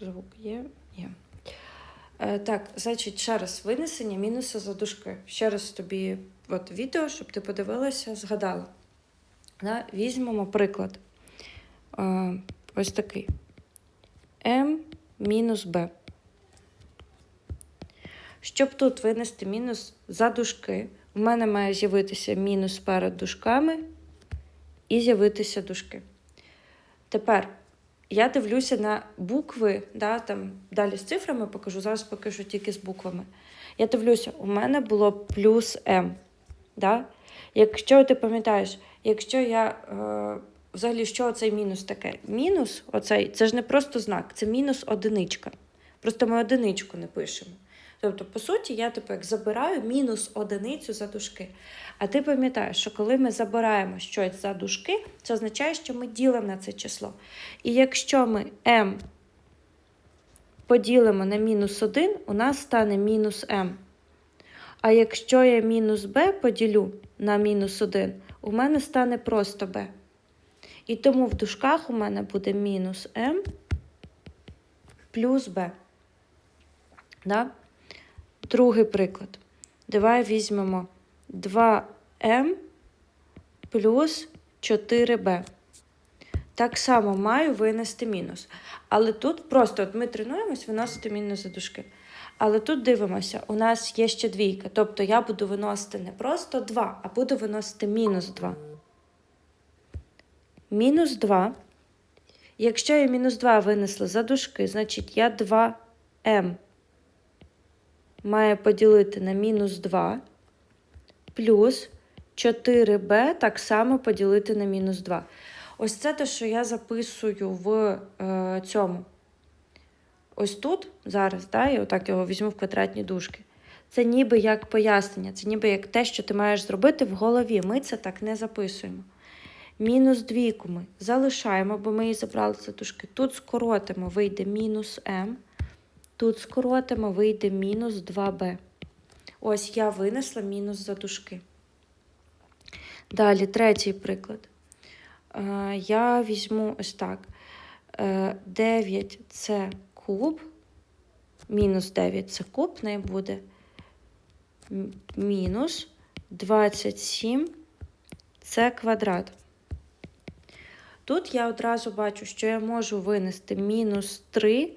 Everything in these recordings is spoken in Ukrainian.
Звук є? Є. Е, так, значить, ще раз винесення мінуса за дужки. Ще раз тобі от відео, щоб ти подивилася, згадала. Да? Візьмемо приклад. Е, ось такий. m мінус b. Щоб тут винести мінус за дужки, у мене має з'явитися мінус перед дужками і з'явитися дужки. Тепер я дивлюся на букви, да, там далі з цифрами покажу, зараз покажу тільки з буквами. Я дивлюся, у мене було плюс М. Да? Якщо ти пам'ятаєш, якщо я е, взагалі що цей мінус таке? Мінус, оцей, це ж не просто знак, це мінус одиничка. Просто ми одиничку не пишемо. Тобто, по суті, я типу, як забираю мінус одиницю за дужки. А ти пам'ятаєш, що коли ми забираємо щось за дужки, це означає, що ми ділимо на це число. І якщо ми m поділимо на мінус 1, у нас стане мінус m. А якщо я мінус b поділю на мінус 1, у мене стане просто b. І тому в дужках у мене буде мінус m плюс b. Да? Другий приклад. Давай візьмемо 2m плюс 4b. Так само маю винести мінус. Але тут просто от ми тренуємось виносити мінус за дужки. Але тут дивимося, у нас є ще двійка. Тобто я буду виносити не просто 2, а буду виносити мінус 2. Мінус 2. Якщо я мінус 2 винесла за дужки, значить я 2m має поділити на мінус 2 плюс 4b так само поділити на мінус 2. Ось це те, що я записую в е, цьому. Ось тут, зараз, да, я отак його візьму в квадратні дужки. Це ніби як пояснення, це ніби як те, що ти маєш зробити в голові. Ми це так не записуємо. Мінус двійку ми залишаємо, бо ми її забрали за дужки. Тут скоротимо, вийде мінус m. Тут скоротимо, вийде мінус 2b. Ось я винесла мінус за дужки. Далі, третій приклад. Е, Я візьму ось так. Е, 9 це куб. Мінус 9 це куб, не буде мінус 27 це квадрат. Тут я одразу бачу, що я можу винести мінус 3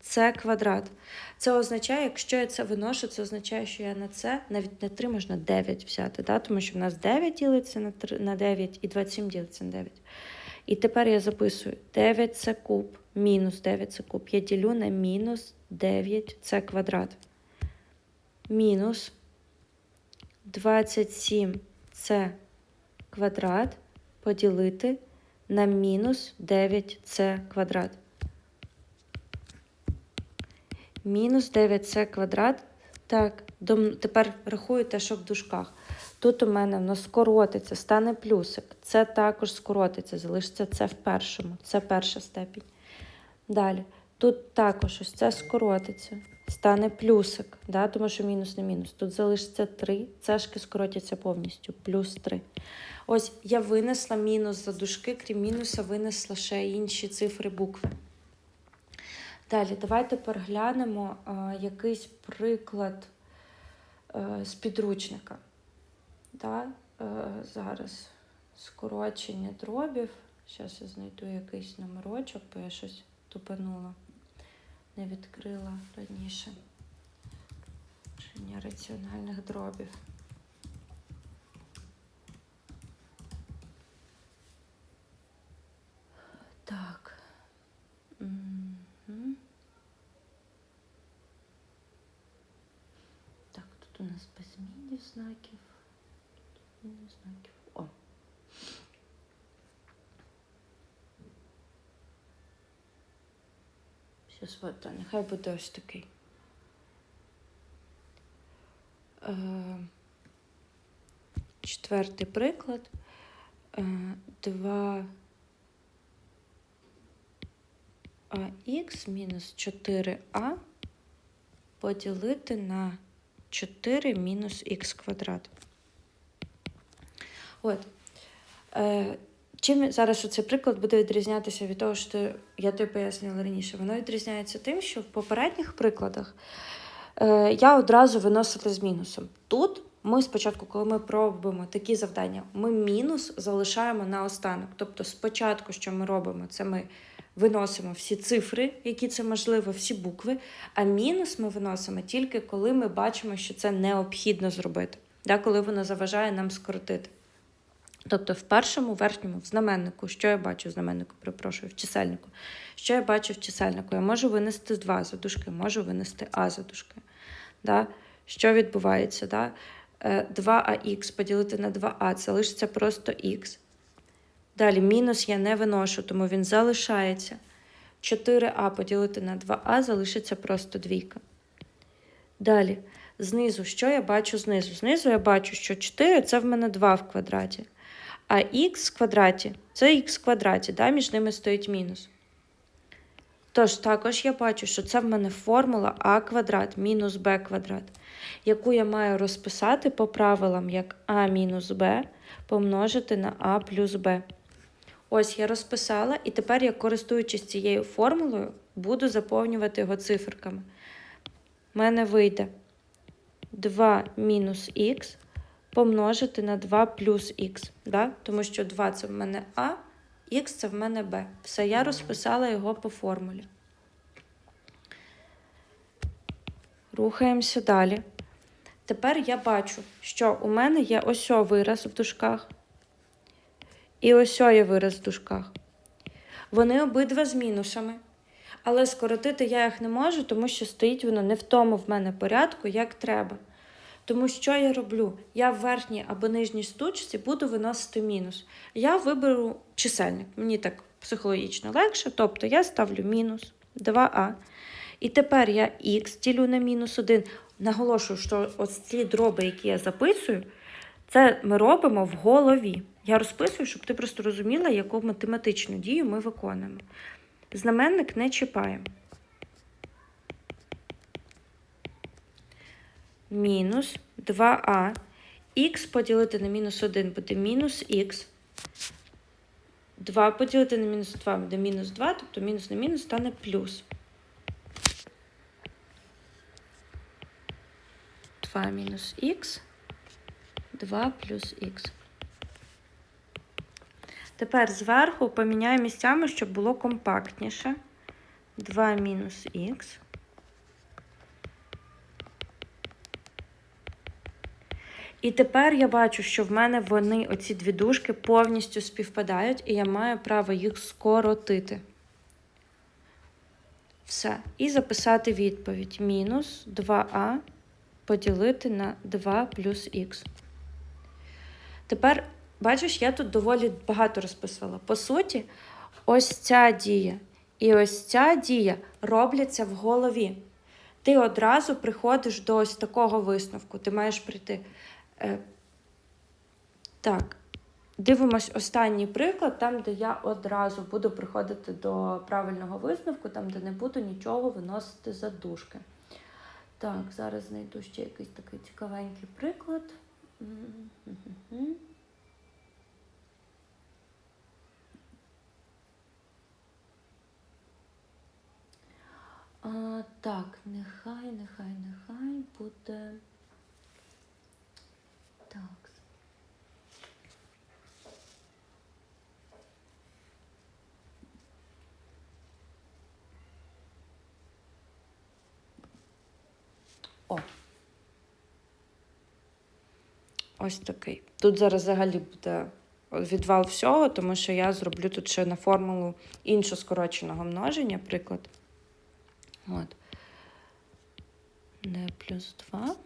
це квадрат. Це означає, якщо я це виношу, це означає, що я на це навіть не 3 можна 9 взяти, да? тому що в нас 9 ділиться на 3, на 9 і 27 ділиться на 9. І тепер я записую 9 це куб, мінус 9 це куб. Я ділю на мінус 9 це квадрат. Мінус 27 це квадрат поділити на мінус 9 це квадрат. Мінус 9c квадрат. Так, тепер рахуєте, що в дужках. Тут у мене воно скоротиться, стане плюсик. Це також скоротиться, залишиться це в першому. Це перша степінь. Далі. Тут також ось це скоротиться. Стане плюсик, да? тому що мінус на мінус. Тут залишиться 3, цешки скоротяться повністю, плюс 3. Ось я винесла мінус за дужки, крім мінуса, винесла ще інші цифри букви. Далі, давайте переглянемо а, якийсь приклад е, з підручника. Да? Е, зараз скорочення дробів. Зараз я знайду якийсь номерочок, бо я щось тупанула, не відкрила раніше. Скорочення раціональних дробів. Так. Мгм. Так, тут у нас без знаків. Зміни знаків. О. Щас от, та, нехай буде ось такий. Е, четвертий приклад. Е, два ах мінус 4а поділити на 4 мінус х квадрат. От. Е, Чим зараз цей приклад буде відрізнятися від того, що я тобі пояснювала раніше? Воно відрізняється тим, що в попередніх прикладах е, я одразу виносила з мінусом. Тут ми спочатку, коли ми пробуємо такі завдання, ми мінус залишаємо на останок. Тобто, спочатку, що ми робимо, це ми виносимо всі цифри, які це можливо, всі букви, а мінус ми виносимо тільки коли ми бачимо, що це необхідно зробити, да, коли воно заважає нам скоротити. Тобто в першому верхньому в знаменнику, що я бачу в знаменнику, перепрошую, в чисельнику. Що я бачу в чисельнику? Я можу винести 2 за дужки, можу винести А за дужки. Да? Що відбувається? Да? Е, 2ах поділити на 2а, це лишиться просто х. Далі мінус я не виношу, тому він залишається. 4а поділити на 2а залишиться просто двійка. Далі, знизу, що я бачу знизу? Знизу я бачу, що 4 це в мене 2 в квадраті. А х в квадраті це х в квадраті, да? між ними стоїть мінус. Тож, також я бачу, що це в мене формула а квадрат мінус б квадрат, яку я маю розписати по правилам як а мінус б помножити на а плюс б. Ось я розписала, і тепер я, користуючись цією формулою, буду заповнювати його циферками. У мене вийде 2 мінус х помножити на 2 плюс х. Да? Тому що 2 це в мене А, х це в мене Б. Все, я розписала його по формулі. Рухаємося далі. Тепер я бачу, що у мене є ось вираз в дужках. І ось о є вираз в дужках. Вони обидва з мінусами. Але скоротити я їх не можу, тому що стоїть воно не в тому в мене порядку, як треба. Тому що я роблю? Я в верхній або нижній стучці буду виносити мінус. Я виберу чисельник. Мені так психологічно легше. Тобто я ставлю мінус 2а. І тепер я х ділю на мінус 1. Наголошую, що ось ці дроби, які я записую, це ми робимо в голові. Я розписую, щоб ти просто розуміла, яку математичну дію ми виконуємо. Знаменник не чіпаємо. Мінус 2а. Х поділити на мінус 1 буде мінус х. 2 поділити на мінус 2 буде мінус 2, тобто мінус на мінус стане плюс. 2 мінус х, 2 плюс х. Тепер зверху поміняю місцями, щоб було компактніше. 2 мінус х. І тепер я бачу, що в мене вони, оці дві дужки, повністю співпадають, і я маю право їх скоротити. Все. І записати відповідь. Мінус 2а поділити на 2 плюс х. Тепер, бачиш, я тут доволі багато розписувала. По суті, ось ця дія і ось ця дія робляться в голові. Ти одразу приходиш до ось такого висновку. Ти маєш прийти. Е, так, дивимось останній приклад, там, де я одразу буду приходити до правильного висновку, там, де не буду нічого виносити за дужки. Так, зараз знайду ще якийсь такий цікавенький приклад. А, так, нехай, нехай, нехай буде. Так. О. Ось такий. Тут зараз взагалі буде відвал всього, тому що я зроблю тут ще на формулу іншу скороченого множення, приклад. От. Не плюс 2.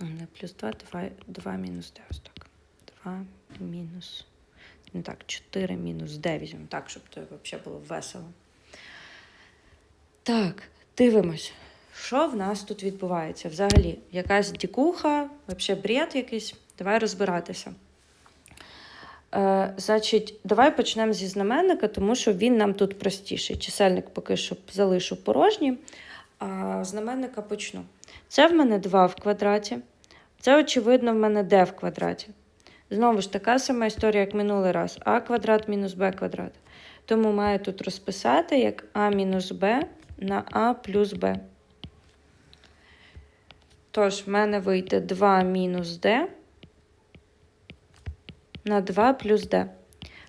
Не плюс 2, 2, 2 мінус 9. Так. 2 мінус. Не так, 4 мінус 9. Ну, Так, щоб це взагалі було весело. Так, дивимось. Що в нас тут відбувається? Взагалі, якась дікуха, взагалі бред якийсь. Давай розбиратися. Е, значить, давай почнемо зі знаменника, тому що він нам тут простіший. Чисельник поки що залишу порожній, а знаменника почну. Це в мене 2 в квадраті. Це, очевидно, в мене d в квадраті. Знову ж така сама історія, як минулий раз. А квадрат мінус Б квадрат. Тому маю тут розписати як А мінус Б на А плюс Б. Тож, в мене вийде 2 мінус d на 2 плюс d.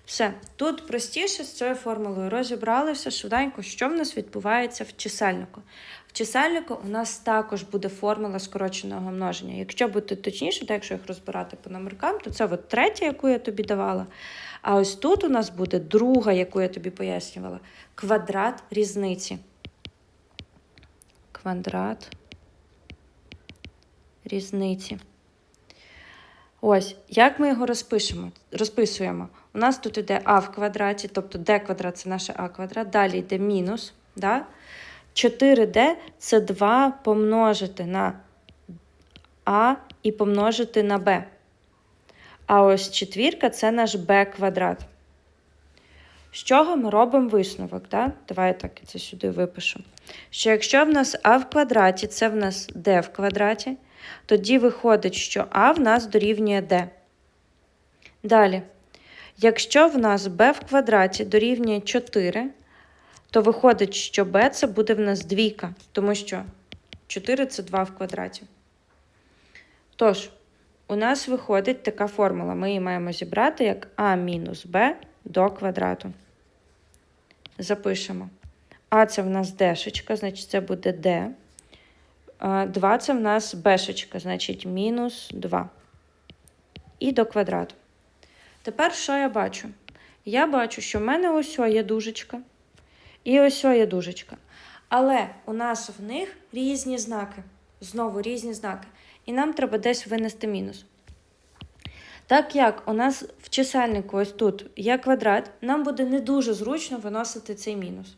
Все. Тут простіше з цією формулою розібралися швиденько, що в нас відбувається в чисельнику. Чисельнику у нас також буде формула скороченого множення. Якщо бути точніше, так якщо їх розбирати по номеркам, то це от третя, яку я тобі давала. А ось тут у нас буде друга, яку я тобі пояснювала, квадрат різниці. Квадрат різниці. Ось, як ми його розпишемо? розписуємо? У нас тут йде а в квадраті, тобто d квадрат це наше а квадрат, далі йде мінус. Да? 4d це 2 помножити на а і помножити на b. А ось четвірка це наш b квадрат. З чого ми робимо висновок? Да? Давай я так це сюди випишу. Що якщо в нас а в квадраті, це в нас d в квадраті, тоді виходить, що а в нас дорівнює d. Далі, якщо в нас b в квадраті дорівнює 4, то виходить, що b це буде в нас двійка, тому що 4 це 2 в квадраті. Тож, у нас виходить така формула. Ми її маємо зібрати як а мінус b до квадрату. Запишемо. А це в нас дешечка, значить це буде d. 2 це в нас бешечка, значить мінус 2. І до квадрату. Тепер що я бачу? Я бачу, що в мене ось є дужечка. І ось є дужечка. Але у нас в них різні знаки. Знову різні знаки. І нам треба десь винести мінус. Так як у нас в чисельнику ось тут є квадрат, нам буде не дуже зручно виносити цей мінус.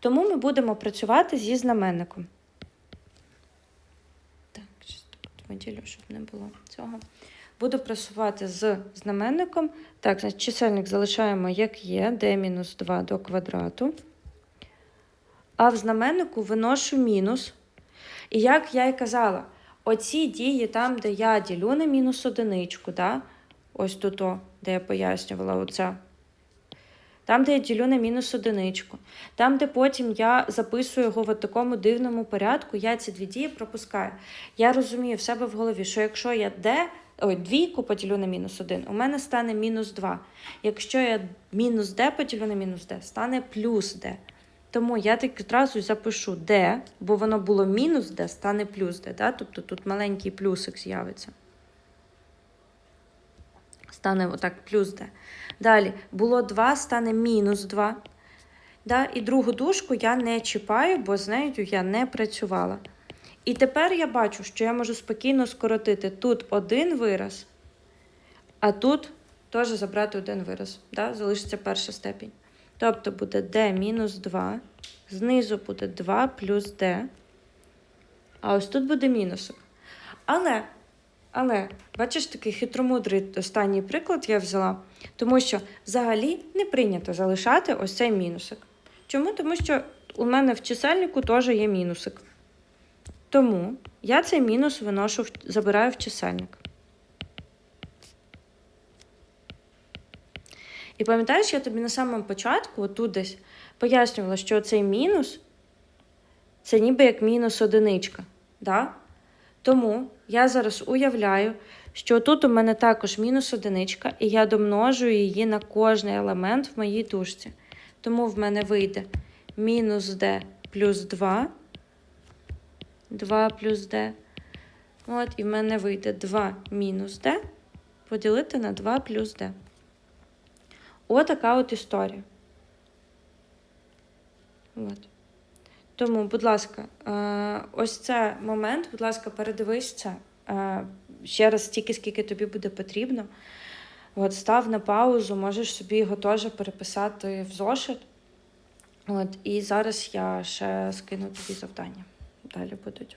Тому ми будемо працювати зі знаменником. Так, тут виділю, щоб не було цього. Буду працювати з знаменником. Так, значить, чисельник залишаємо, як є, d-2 до квадрату. А в знаменнику виношу мінус. І як я й казала, оці дії там, де я ділю на мінус одиничку, да? ось тут, де я пояснювала оця. Там, де я ділю на мінус одиничку. Там, де потім я записую його в такому дивному порядку, я ці дві дії пропускаю. Я розумію в себе в голові, що якщо я d, ой, двійку поділю на мінус 1, у мене стане мінус 2. Якщо я мінус d поділю на мінус d, стане плюс d. Тому я так одразу запишу d, бо воно було мінус d, стане плюс d. Да? Тобто тут маленький плюсик з'явиться. Стане отак плюс d. Далі було 2, стане мінус 2. Да? І другу дужку я не чіпаю, бо з нею я не працювала. І тепер я бачу, що я можу спокійно скоротити тут один вираз, а тут теж забрати один вираз. Да? Залишиться перша степінь. Тобто буде d мінус 2, знизу буде 2 плюс d, а ось тут буде мінусик. Але, але, бачиш, такий хитромудрий останній приклад я взяла, тому що взагалі не прийнято залишати ось цей мінусик. Чому? Тому що у мене в чисельнику теж є мінусик. Тому я цей мінус виношу, забираю в чисельник. І пам'ятаєш, я тобі на самому початку, отут десь, пояснювала, що цей мінус це ніби як мінус одиничка. Да? Тому я зараз уявляю, що тут у мене також мінус одиничка, і я домножую її на кожний елемент в моїй дужці. Тому в мене вийде мінус d плюс 2, 2 плюс d. От, і в мене вийде 2 мінус d поділити на 2 плюс d. Отака от історія. От. Тому, будь ласка, е, ось це момент, будь ласка, передивись це е, ще раз стільки, скільки тобі буде потрібно. От, став на паузу, можеш собі його теж переписати в зошит. От, І зараз я ще скину тобі завдання. Далі будуть.